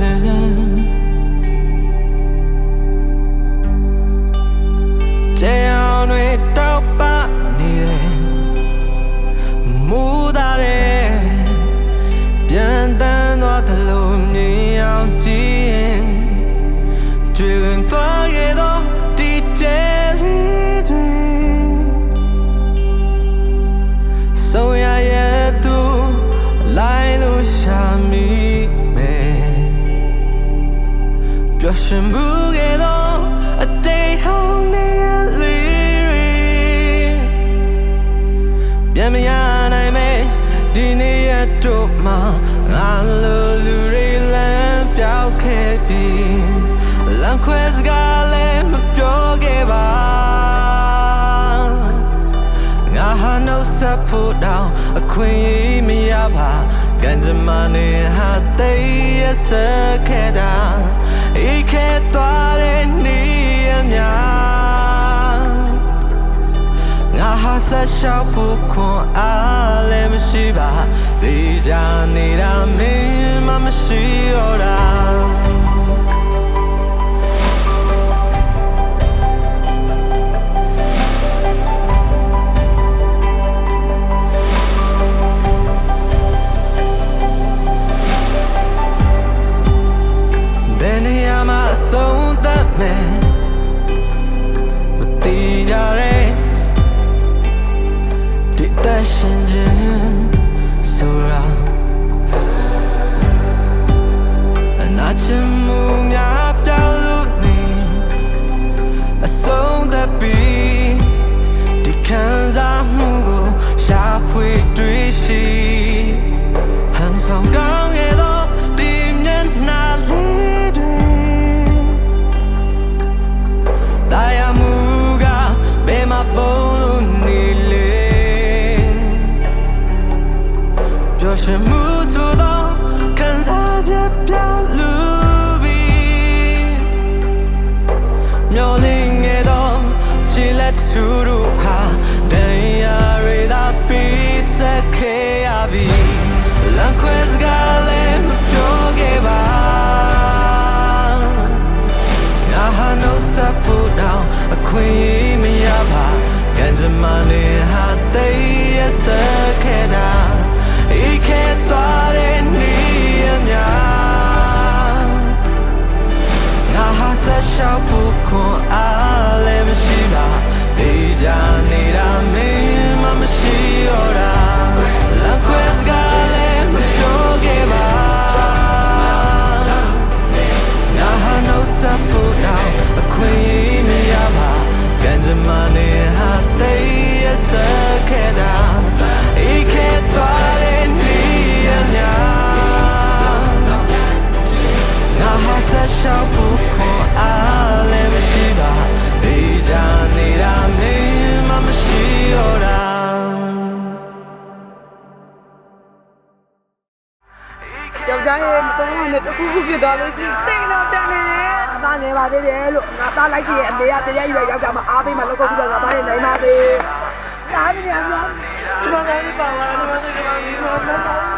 to ရွှင်မှုကဲတော့အတိတ်ဟောင်းနေရလေးတွေပြန်မရနိုင်မဲဒီနေ့ရတော့မှငါလိုလူတွေလမ်းပြောက်ခဲ့ပြီလမ်းခွဲစကားလည်းမပြောခဲ့ပါငါဟာနှုတ်ဆက်ဖို့တောင်အခွင့်အရေးမရပါ ကံကြမ္မာနဲ့ဟာတိတ်ရဆက်ခဲ့တာဤခဲသွား ဆုံးသတ်မယ်မတိကြတဲ့ဒီအသက်ရှင်ခြင်းဆိုတာအနာချင်မှုများပြောင်းလို့နေအဆုံးသတ်ပြီးဒီခံစားမှုကိုရှာဖွေတွေ့ရှိဟန်ဆောင်ကော သူတို့ဟာဒဏ်ရာတွေသာပြီးဆက်ခဲ့ရပြီလမ်းခွဲစကားလည်းမပြောခဲ့ပါငါဟာနှုတ်ဆက်ဖို့တောင်အခွင့်အရေးမရပါကံကြမ္မာနဲ့ဟာတိတ်ရဆက်ခဲ့တာဤခဲသွားတဲ့ ဟာနှုတ်ဆက်ဖို့တော့အခွင့်အရေးမရပါကံကြမ္မာနဲ့ဟာတိတ်ရဆက်ခဲ့တာဤခဲသွားတဲ့နေ့အများငါဟာဆက်လျှောက်ဖို့ခွန်အားလည်းမရှိပါဒေကြနေတာမင်းမမရှိတော့တာယောက်ျားရဲ့မတော်မှနဲ့တခုခုဖြစ်သွားလို့ရှိရင်တိတ်တော့တန်နေတယ်အ သားငယ်ပါသေးတယ်လို့ငါသားလိုက်ကြည့်ရဲ့အမေကတရားရွယ်ယောက်ျားမအားပေးမှလောက်ကုတ်ပြီးတော့ငါသားရဲ့နိုင်ပါသေးဒါမင်းများများဒီမှာလည်းပါလာတယ်ဒီမှာလည်းပါလာတယ်